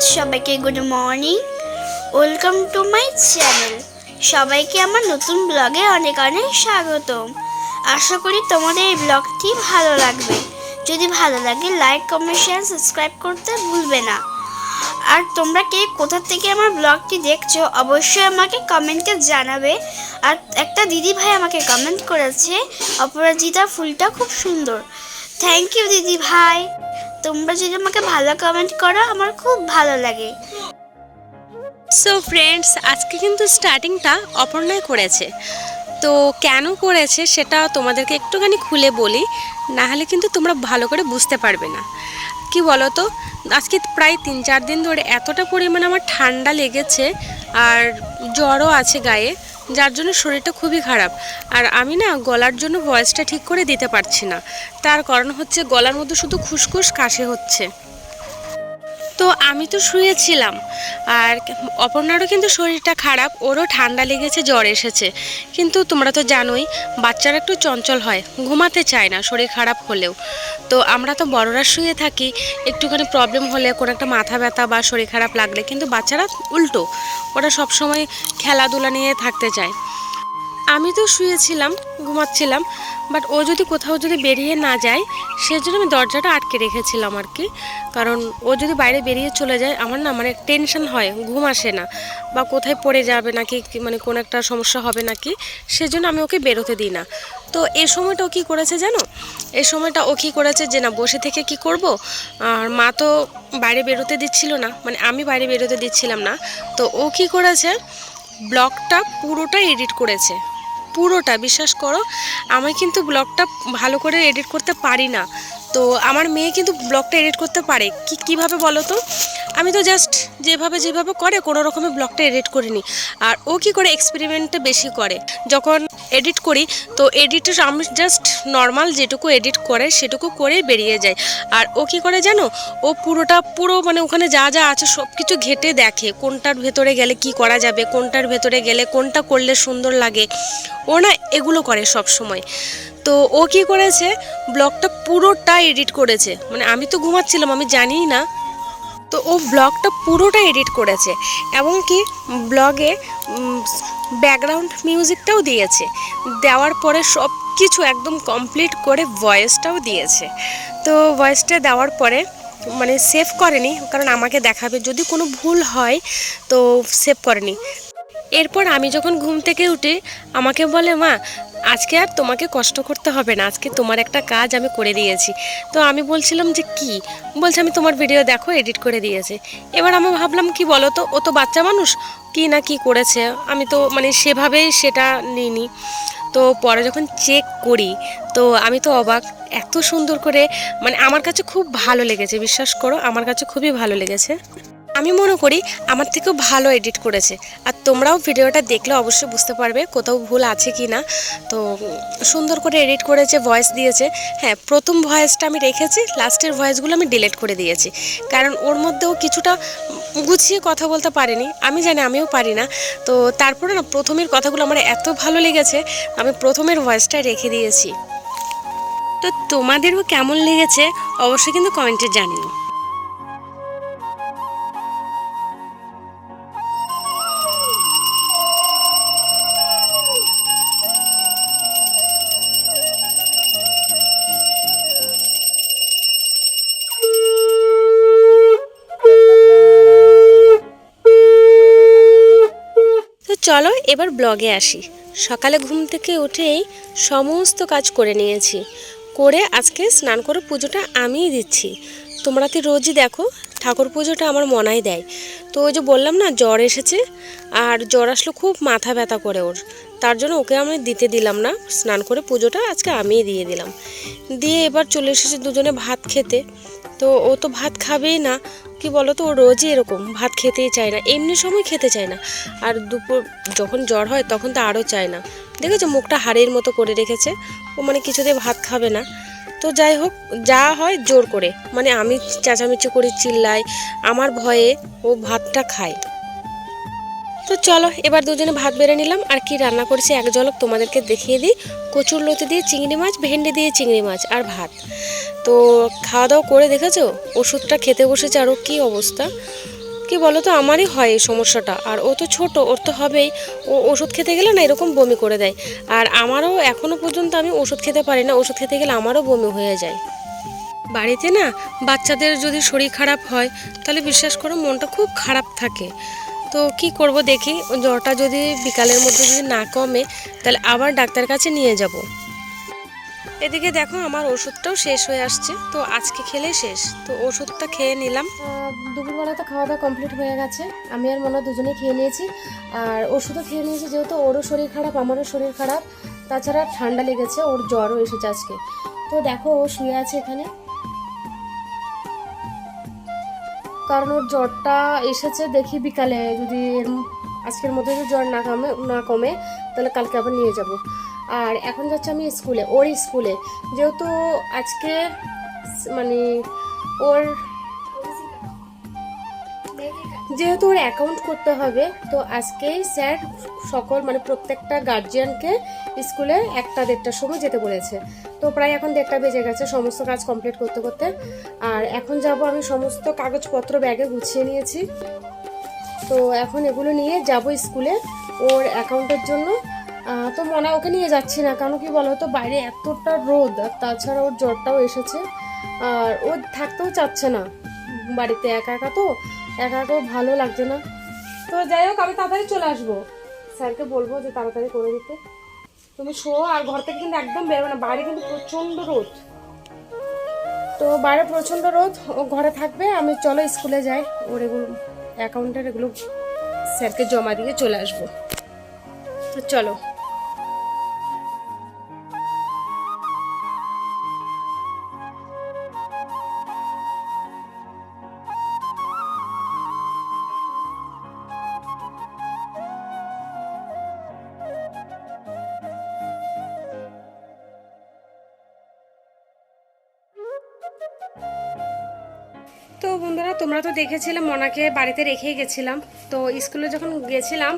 সবাইকে good morning. Welcome to my channel. সবাইকে আমার নতুন ব্লগে অনেক অনেক স্বাগতম। আশা করি তোমাদের এই ব্লগটি ভালো লাগবে। যদি ভালো লাগে লাইক কমেন্ট শেয়ার সাবস্ক্রাইব করতে ভুলবে না। আর তোমরা কে কোথা থেকে আমার ব্লগটি দেখছ, অবশ্যই আমাকে কমেন্টে জানাবে। আর একটা দিদি ভাই আমাকে কমেন্ট করেছে, অপরাজিতা ফুলটা খুব সুন্দর। থ্যাংক ইউ দিদি ভাই। তোমরা যদি আমাকে ভালো কমেন্ট করো, আমার খুব ভালো লাগে। সো ফ্রেন্ডস আজকে কিন্তু স্টার্টিংটা অপর্ণায় করেছে। তো কেন করেছে সেটা তোমাদেরকে একটুখানি খুলে বলি, না হলে কিন্তু তোমরা ভালো করে বুঝতে পারবে না। কি বলো তো আজকে প্রায় তিন চার দিন ধরে এতটা পরিমাণে আমার ঠান্ডা লেগেছে, আর জ্বরও আছে গায়ে। যার জন্য শরীরটা খুবই খারাপ। আর আমি না গলার জন্য ভয়েসটা ঠিক করে দিতে পারছি না। তার কারণ হচ্ছে গলার মধ্যে শুধু খুসখুস কাশি হচ্ছে। তো আমি তো শুয়েছিলাম। আর অপর্ণারও কিন্তু শরীরটা খারাপ, ওরও ঠান্ডা লেগেছে, জ্বর এসেছে। কিন্তু তোমরা তো জানোই, বাচ্চারা একটু চঞ্চল হয়, ঘুমাতে চায় না শরীর খারাপ হলেও। তো আমরা তো বড়রা শুয়ে থাকি, একটুখানি প্রবলেম হলে কোনো একটা মাথা ব্যথা বা শরীর খারাপ লাগলে কিন্তু বাচ্চারা উল্টো, ওরা সবসময় খেলাধুলা নিয়ে থাকতে চায়। আমি তো শুয়েছিলাম, ঘুমাচ্ছিলাম বাট ও যদি কোথাও যদি বেরিয়ে না যায়, সেজন্য আমি দরজাটা আটকে রেখেছিলাম আর কি। কারণ ও যদি বাইরে বেরিয়ে চলে যায়, আমার না মানে টেনশন হয়, ঘুম আসে না, বা কোথায় পড়ে যাবে নাকি মানে কোনো একটা সমস্যা হবে নাকি, সেজন্য আমি ওকে বেরোতে দিই না। তো এই সময়টা ও কী করেছে জানো? এই সময়টা ও কী করেছে যে না, বসে থেকে কি করব? আর মা তো বাইরে বেরোতে দিচ্ছিল না মানে আমি বাইরে বেরোতে দিচ্ছিলাম না। তো ও কী করেছে? ব্লগটা পুরোটা এডিট করেছে। পুরোটা, বিশ্বাস করো, আমি কিন্তু ব্লগটা ভালো করে এডিট করতে পারি না। তো আমার মেয়ে কিন্তু ব্লগটা এডিট করতে পারে। কি, কীভাবে বলো তো? আমি তো জাস্ট যেভাবে যেভাবে করে কোনো রকমে ব্লগটা এডিট করিনি। আর ও কি করে এক্সপেরিমেন্টটা বেশি করে? যখন এডিট করি, তো এডিটের আমি জাস্ট নর্মাল যেটুকু এডিট করে সেটুকু করেই বেরিয়ে যায়। আর ও কি করে জানো? ও পুরোটা, পুরো মানে ওখানে যা যা আছে সব কিছু ঘেটে দেখে কোনটার ভেতরে গেলে কি করা যাবে, কোনটার ভেতরে গেলে কোনটা করলে সুন্দর লাগে। ও না এগুলো করে সব সময় তো ও কি করেছে? ব্লগটা পুরোটা এডিট করেছে। মানে আমি তো ঘুমাচ্ছিলাম, আমি জানিই না। তো ও ব্লগটা পুরোটা এডিট করেছে এবং কি ব্লগে ব্যাকগ্রাউন্ড মিউজিকটাও দিয়েছে। দেওয়ার পরে সব কিছু একদম কমপ্লিট করে ভয়েসটাও দিয়েছে। তো ভয়েসটা দেওয়ার পরে মানে সেভ করেনি, কারণ আমাকে দেখাবে। যদি কোনো ভুল হয়, তো সেভ করেনি। এরপর আমি যখন ঘুম থেকে উঠি, আমাকে বলে, মা, আজকে আর তোমাকে কষ্ট করতে হবে না। আজকে তোমার একটা কাজ আমি করে দিয়েছি। তো আমি বলছিলাম যে, কি? বলছে, আমি তোমার ভিডিও দেখো এডিট করে দিয়েছে। এবার আমি ভাবলাম, কি বলো তো, ও তো বাচ্চা মানুষ? কি না কি করেছে? আমি তো মানে সেভাবেই সেটা নিইনি। তো পরে যখন চেক করি, তো আমি তো অবাক, এত সুন্দর করে মানে আমার কাছে খুব ভালো লেগেছে, বিশ্বাস করো, আমার কাছে খুবই ভালো লেগেছে। আমি মনে করি আমার থেকেও ভালো এডিট করেছে। আর তোমরাও ভিডিওটা দেখলে অবশ্যই বুঝতে পারবে কোথাও ভুল আছে কি না তো সুন্দর করে এডিট করেছে ভয়েস দিয়েছে। হ্যাঁ প্রথম ভয়েসটা আমি রেখেছি লাস্টের ভয়েসগুলো আমি ডিলিট করে দিয়েছি। কারণ ওর মধ্যেও কিছুটা গুছিয়ে কথা বলতে পারিনি, আমি জানি আমিও পারি না। তো তারপরে না, প্রথমের কথাগুলো আমার এত ভালো লেগেছে, আমি প্রথমের ভয়েসটা রেখে দিয়েছি। তো তোমাদেরও কেমন লেগেছে? অবশ্যই কিন্তু কমেন্টে জানিও। চলো এবার ব্লগে আসি। সকালে ঘুম থেকে উঠেই সমস্ত কাজ করে নিয়েছি। করে আজকে স্নান করে পুজোটা আমিই দিচ্ছি। তোমরা তো রোজই দেখো, ঠাকুর পুজোটা আমার মনাই দেয়। তো ওই যে বললাম না, জ্বর এসেছে আর জ্বর আসলো খুব মাথা ব্যথা করে ওর। তার জন্য ওকে আমি দিতে দিলাম না, স্নান করে পুজোটা আজকে আমিই দিয়ে দিলাম। দিয়ে এবার চলে এসেছে দুজনে ভাত খেতে। তো ও তো ভাত খাবেই না। কি বলো তো ও রোজই এরকম ভাত খেতেই চায় না, এমনি সময় খেতে চায় না। আর দুপুর যখন জ্বর হয় তখন তো আরও চায় না। দেখেছ, মুখটা হাড়ের মতো করে রেখেছে। ও মানে কিছুতে ভাত খাবে না। তো যাই হোক, যা হয় জোর করে। মানে আমি চেঁচামেচি করে, চিল্লাই। আমার ভয়ে ও ভাতটা খায়। তো চলো, এবার দুজনে ভাত বেড়ে নিলাম। আর কি রান্না করেছি, এক ঝলক তোমাদেরকে দেখিয়ে দিই। কচুর লতি দিয়ে চিংড়ি মাছ, ভেন্ডি দিয়ে চিংড়ি মাছ আর ভাত। তো খাওয়া দাওয়া করে দেখেছ? ওষুধটা খেতে বসেছে আরও কী অবস্থা? কি বলো তো আমারই হয় এই সমস্যাটা। আর ও তো ছোট, ওর তো হবেই। ও ওষুধ খেতে গেলে না এরকম বমি করে দেয়। আর আমারও এখনও পর্যন্ত আমি ওষুধ খেতে পারি না। ওষুধ খেতে গেলে আমারও বমি হয়ে যায়। বাড়িতে না বাচ্চাদের যদি শরীর খারাপ হয়, তাহলে বিশ্বাস করো মনটা খুব খারাপ থাকে। তো কি করব দেখি, জ্বরটা যদি বিকালের মধ্যে যদি না কমে, তাহলে আবার ডাক্তার কাছে নিয়ে যাব। এদিকে দেখো আমার ওষুধটাও শেষ হয়ে আসছে, তো আজকে খেলে শেষ। তো ওষুধটা খেয়ে নিলাম। দুপুরবেলা তো খাওয়া দাওয়া কমপ্লিট হয়ে গেছে। আমি আর মনে দুজনে খেয়ে নিয়েছি। আর ওষুধও খেয়ে নিয়েছি যেহেতু ওরও শরীর খারাপ, আমারও শরীর খারাপ। তাছাড়া ঠান্ডা লেগেছে, ওর জ্বরও এসেছে আজকে। তো দেখো, ও শুয়ে আছে এখানে। কারণ ওর জ্বরটা এসেছে, দেখি বিকালে। যদি আজকের মধ্যে যদি জ্বর না কমে না কমে, তাহলে কালকে আবার নিয়ে যাব। আর এখন যাচ্ছে আমি স্কুলে, ওর স্কুলে। যেহেতু আজকে মানে ওর যেহেতু ওর অ্যাকাউন্ট করতে হবে, তো আজকেই স্যার সকল মানে প্রত্যেকটা গার্জিয়ানকে স্কুলে একটা দেড়টার সময় যেতে বলেছে। তো প্রায় এখন দেড়টা বেজে গেছে, সমস্ত কাজ কমপ্লিট করতে করতে। আর এখন যাব আমি সমস্ত কাগজপত্র ব্যাগে গুছিয়ে নিয়েছি। তো এখন এগুলো নিয়ে যাব স্কুলে ওর অ্যাকাউন্টের জন্য। তো মনে হয় ওকে নিয়ে যাচ্ছি না কারণ কি বলো তো? বাইরে এতটা রোদ, আর তাছাড়া ওর জ্বরটাও এসেছে। আর ও থাকতেও চাচ্ছে না। বাড়িতে একা একা তো, একা একা ভালো লাগছে না। তো যাই হোক, আমি তাড়াতাড়ি চলে আসব। স্যারকে বলব যে তাড়াতাড়ি করে দিতে। তুমি শো আর ঘর থেকে কিন্তু একদম বেরোবে না, বাইরে কিন্তু প্রচণ্ড রোদ। তো বাইরে প্রচণ্ড রোদ, ও ঘরে থাকবে, আমি চলো স্কুলে যাই। ওর এগুলো অ্যাকাউন্টের এগুলো স্যারকে জমা দিয়ে চলে আসব। তো চলো। তো বন্ধুরা, তোমরা তো দেখেছিলে, মনাকে বাড়িতে রেখেই গেছিলাম। তো স্কুলে যখন গেছিলাম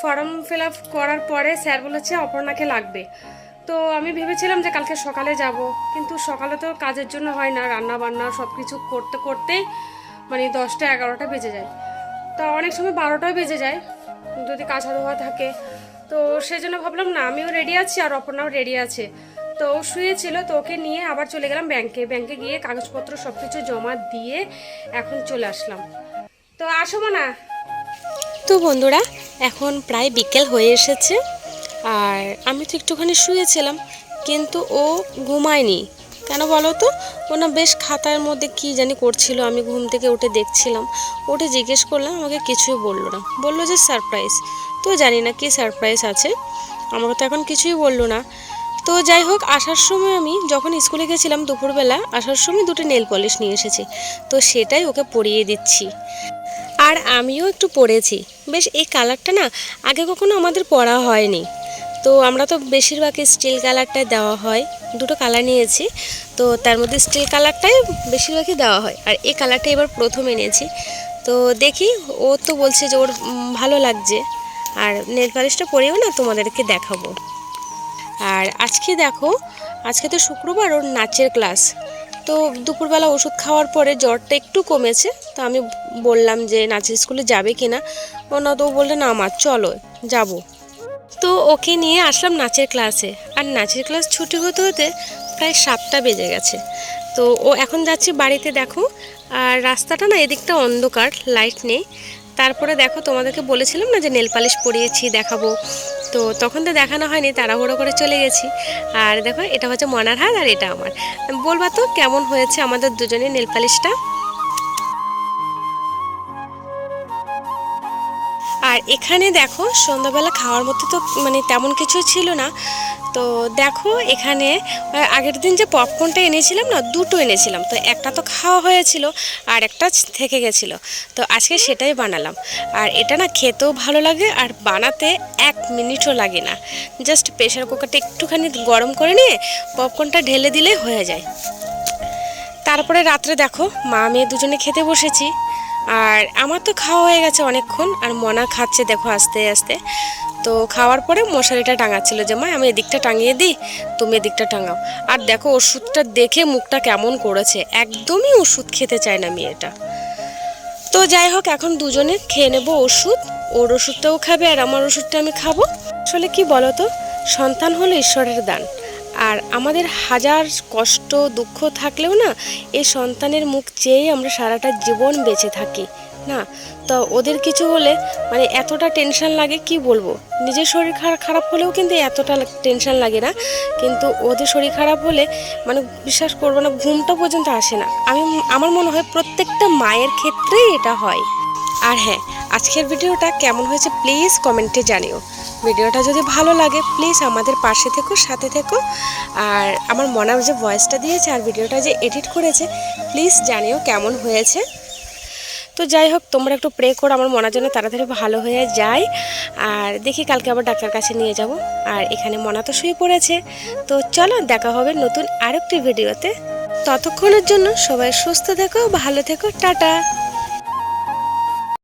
ফর্ম ফিল আপ করার পরে স্যার বলেছে, অপর্ণাকে লাগবে। তো আমি ভেবেছিলাম যে কালকে সকালে যাব, কিন্তু সকালে তো কাজের জন্য হয় না রান্না বান্না সব কিছু করতে করতেই মানে দশটা, এগারোটা বেজে যায়। তো অনেক সময় বারোটাও বেজে যায়, যদি কাঁচা ধোয়া থাকে। তো সেই জন্য ভাবলাম, না, আমিও রেডি আছি আর অপর্ণাও রেডি আছে। তো ও শুয়েছিল তো ওকে নিয়ে আবার চলে গেলাম ব্যাংকে। ব্যাংকে গিয়ে কাগজপত্র সব কিছু জমা দিয়ে এখন চলে আসলাম। তো আসো না তো বন্ধুরা, এখন প্রায় বিকেল হয়ে এসেছে আর আমি তো একটুখানি শুয়েছিলাম, কিন্তু ও ঘুমায়নি। কেন বলো তো? ও না বেশ খাতার মধ্যে কি জানি করছিল, আমি ঘুম থেকে উঠে দেখছিলাম। উঠে জিজ্ঞেস করলাম, আমাকে কিছুই বলল না। বলল যে সারপ্রাইজ তো জানি না কি সারপ্রাইজ আছে। আমাকে তো এখন কিছুই বলল না। তো যাই হোক, আসার সময় আমি যখন স্কুলে গেছিলাম দুপুরবেলা, আসার সময় দুটো নেল পলিশ নিয়ে এসেছি। তো সেটাই ওকে পরিয়ে দিচ্ছি। আর আমিও একটু পরেছি। বেশ, এই কালারটা না আগে কখনো আমাদের পরা হয়নি। তো আমরা তো বেশিরভাগ স্টিল কালারটাই দেওয়া হয়। দুটো কালার নিয়েছি। তো তার মধ্যে স্টিল কালারটাই বেশিরভাগই দেওয়া হয়। আর এই কালারটা এবার প্রথম এনেছি। তো দেখি, ও তো বলছে যে ওর ভালো লাগছে। আর নেল পালিশটা পরেও না তোমাদেরকে দেখাবো। আর আজকে দেখো, আজকে তো শুক্রবার ওর নাচের ক্লাস। তো দুপুরবেলা ওষুধ খাওয়ার পরে জ্বরটা একটু কমেছে, তো আমি বললাম যে নাচের স্কুলে যাবে কি না ও না তো বলল, না আমার চলো, যাব। তো ওকে নিয়ে আসলাম নাচের ক্লাসে। আর নাচের ক্লাস ছুটি হতে হতে প্রায় সাতটা বেজে গেছে। তো ও এখন যাচ্ছে বাড়িতে দেখো, আর রাস্তাটা না এদিকটা অন্ধকার, লাইট নেই। তারপরে দেখো তোমাদেরকে বলেছিলাম না যে নেল পালিশ পরিয়েছি, দেখাবো। তো তখন তো দেখানো হয়নি, তাড়াহুড়ো করে চলে গেছি। আর দেখো, এটা হচ্ছে মনার হাত আর এটা আমার। বলবা তো, কেমন হয়েছে আমাদের দুজনের নেল পালিশটা? আর এখানে দেখো, সন্ধ্যাবেলা খাওয়ার মতো তো মানে তেমন কিছু ছিল না। তো দেখো এখানে আগের দিন যে পপকর্নটা এনেছিলাম না, দুটো এনেছিলাম। তো একটা তো খাওয়া হয়েছিল আর একটা থেকে গেছিল। তো আজকে সেটাই বানালাম। আর এটা না খেতেও ভালো লাগে আর বানাতে এক মিনিটও লাগে না। জাস্ট প্রেশার কুকারটা একটুখানি গরম করে নিয়ে পপকর্নটা ঢেলে দিলেই হয়ে যায়। তারপরে রাত্রে দেখো, মা, মেয়ে দুজনে খেতে বসেছি। আর আমার তো খাওয়া হয়ে গেছে অনেকক্ষণ, আর মনা খাচ্ছে দেখো আস্তে আস্তে। তো খাওয়ার পরে মশারিটা টাঙাচ্ছিল যে, মা, আমি এদিকটা টাঙিয়ে দিই, তুমি এদিকটা টাঙাও। আর দেখো ওষুধটা দেখে মুখটা কেমন করেছে, একদমই ওষুধ খেতে চায় না মেয়েটা। তো যাই হোক, এখন দুজনে খেয়ে নেব ওষুধ, ওর ওষুধটাও খাবে আর আমার ওষুধটা আমি খাব। আসলে কি বলতো, সন্তান হলো ঈশ্বরের দান। আর আমাদের হাজার কষ্ট, দুঃখ থাকলেও না এই সন্তানের মুখ চেয়েই আমরা সারাটা জীবন বেঁচে থাকি। না, তো ওদের কিছু হলে মানে এতটা টেনশন লাগে, কি বলব? নিজের শরীর খারাপ খারাপ হলেও কিন্তু এতটা টেনশন লাগে না, কিন্তু ওদের শরীর খারাপ হলে মানে বিশ্বাস করব না, ঘুমটা পর্যন্ত আসে না। আমি, আমার মনে হয় প্রত্যেকটা মায়ের ক্ষেত্রেই এটা হয়। আর হ্যাঁ আজকের ভিডিওটা কেমন হয়েছে প্লিজ কমেন্টে জানিও। ভিডিওটা যদি ভালো লাগে, প্লিজ আমাদের পাশে থেকো, সাথে থেকো। আর আমার মনার যে ভয়েসটা দিয়েছে আর ভিডিওটা যে এডিট করেছে, প্লিজ জানিও কেমন হয়েছে। তো যাই হোক, তোমরা একটু প্রে করো, আমার মনার জন্য তাড়াতাড়ি ভালো হয়ে যায়। আর দেখি কালকে আবার ডাক্তার কাছে নিয়ে যাব। আর এখানে মনা তো শুয়ে পড়েছে। তো চলো, দেখা হবে নতুন আরেকটি ভিডিওতে। ততক্ষণের জন্য সবাই সুস্থ থেকো, ভালো থেকো, টাটা।